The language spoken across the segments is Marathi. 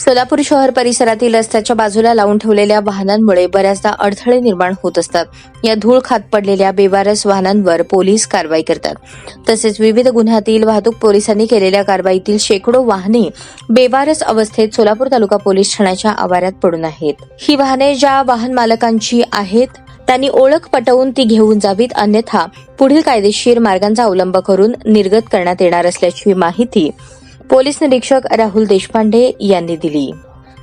सोलापूर शहर परिसरातील रस्त्याच्या बाजूला लावून ठेवलेल्या वाहनांमुळे बऱ्याचदा अडथळे निर्माण होत असतात. या धूळ खात पडलेल्या बेवारस वाहनांवर पोलीस कारवाई करतात. तसेच विविध गुन्ह्यातील वाहतूक पोलिसांनी केलेल्या कारवाईतील शेकडो वाहने बेवारस अवस्थेत सोलापूर तालुका पोलीस ठाण्याच्या आवारात पडून आहेत. ही वाहने ज्या वाहन मालकांची आहेत त्यांनी ओळख पटवून ती घेऊन जावीत अन्यथा पुढील कायदेशीर मार्गांचा अवलंब करून निर्गत करण्यात येणार असल्याची माहिती पोलीस निरीक्षक राहुल देशपांडे यांनी दिली.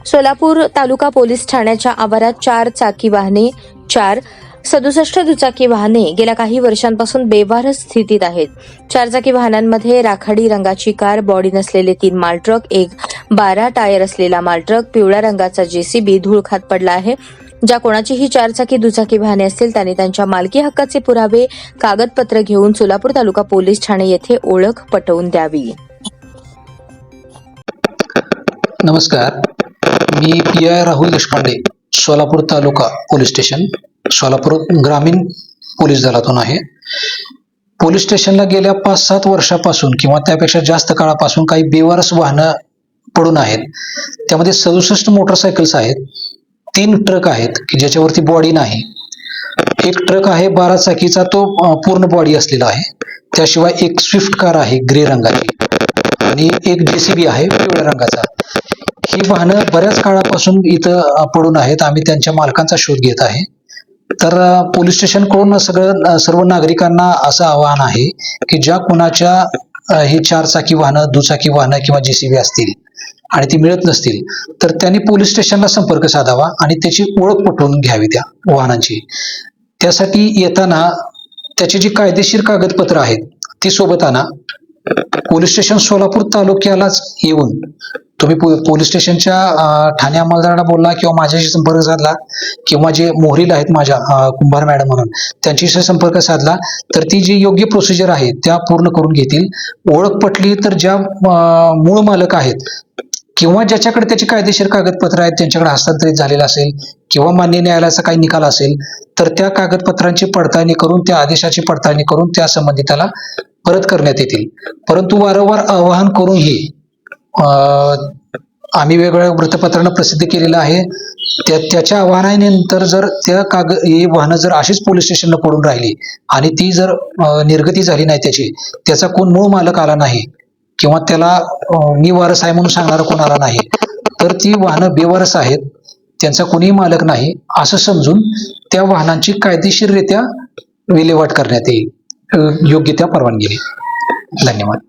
सोलापूर तालुका पोलीस ठाण्याच्या आवारात चार चाकी वाहने चार सदुसष्ट दुचाकी वाहने गेल्या काही वर्षांपासून बेवार स्थितीत आहेत. चारचाकी वाहनांमध्ये राखाडी रंगाची कार बॉडी नसलेले तीन मालट्रक एक बारा टायर असलेला मालट्रक पिवळ्या रंगाचा जेसीबी धूळ खात पडला आहे. ज्या कोणाचीही चारचाकी दुचाकी वाहने असतील त्यांनी त्यांच्या मालकी हक्काचे पुरावे कागदपत्र घेऊन सोलापूर तालुका पोलीस ठाणे येथे ओळख पटवून द्यावी. नमस्कार. मी P I Rahul Deshpande Solapur taluka police station Solapur ग्रामीण पोलीस दलातून आहे. पोलीस स्टेशनला गेल्या पाच सात वर्षापासून किंवा त्यापेक्षा जास्त काळापासून काही बेवारस वाहनं पडून आहेत. त्यामध्ये सदुसष्ट मोटरसायकल्स आहेत. तीन ट्रक आहेत की ज्याच्यावरती बॉडी नाही. एक ट्रक आहे बारा चाकीचा तो पूर्ण बॉडी असलेला आहे. त्याशिवाय एक स्विफ्ट कार आहे ग्रे रंगाची. आणि एक जेसीबी आहे पिवळ्या रंगाचा. ही वाहनं बऱ्याच काळापासून इथं पडून आहेत. आम्ही त्यांच्या मालकांचा शोध घेत आहे. तर पोलीस पोलीस स्टेशनकडून सगळं सर्व नागरिकांना असं आवाहन आहे की ज्या कुणाच्या हे ही चार चाकी वाहनं दुचाकी वाहनं किंवा जेसीबी असतील आणि ती मिळत नसतील तर त्यांनी पोलीस स्टेशनला संपर्क साधावा आणि त्याची ओळख पटवून घ्यावी त्या वाहनांची. त्यासाठी येताना त्याची जी कायदेशीर कागदपत्र आहेत ती सोबत आणा पोलीस स्टेशन सोलापूर तालुक्यालाच येऊन तुम्ही पोलीस स्टेशनच्या ठाणे अंमलदाराला बोलला किंवा माझ्याशी संपर्क साधला किंवा जे मोहरील आहेत माझ्या कुंभार मॅडम म्हणून त्यांच्याशी संपर्क साधला तर ती जी योग्य प्रोसिजर आहे त्या पूर्ण करून घेतील. ओळख पटली तर ज्या मूळ मालक आहेत किंवा ज्याच्याकडे त्याची कायदेशीर कागदपत्र आहेत त्यांच्याकडे हस्तांतरित झालेलं असेल किंवा मान्य न्यायालयाचा काही निकाल असेल तर त्या कागदपत्रांची पडताळणी करून त्या आदेशाची पडताळणी करून त्या संबंधिताला परत करण्यात येतील. परंतु वारंवार आवाहन करूनही आम्ही वेगवेगळ्या वृत्तपत्रांना प्रसिद्ध केलेलं आहे. त्या त्याच्या आव्हानानंतर जर त्या काग ही वाहनं जर अशीच पोलीस स्टेशनला पडून राहिली आणि ती जर निर्गती झाली नाही त्याची त्याचा कोण मूळ मालक आला नाही किंवा त्याला मी वारस आहे म्हणून सांगणारा कोण आला नाही तर ती वाहनं बेवारस आहेत त्यांचा कोणीही मालक नाही असं समजून त्या वाहनांची कायदेशीररित्या विल्हेवाट करण्यात येईल. योग्य त्या परवानगीने. धन्यवाद.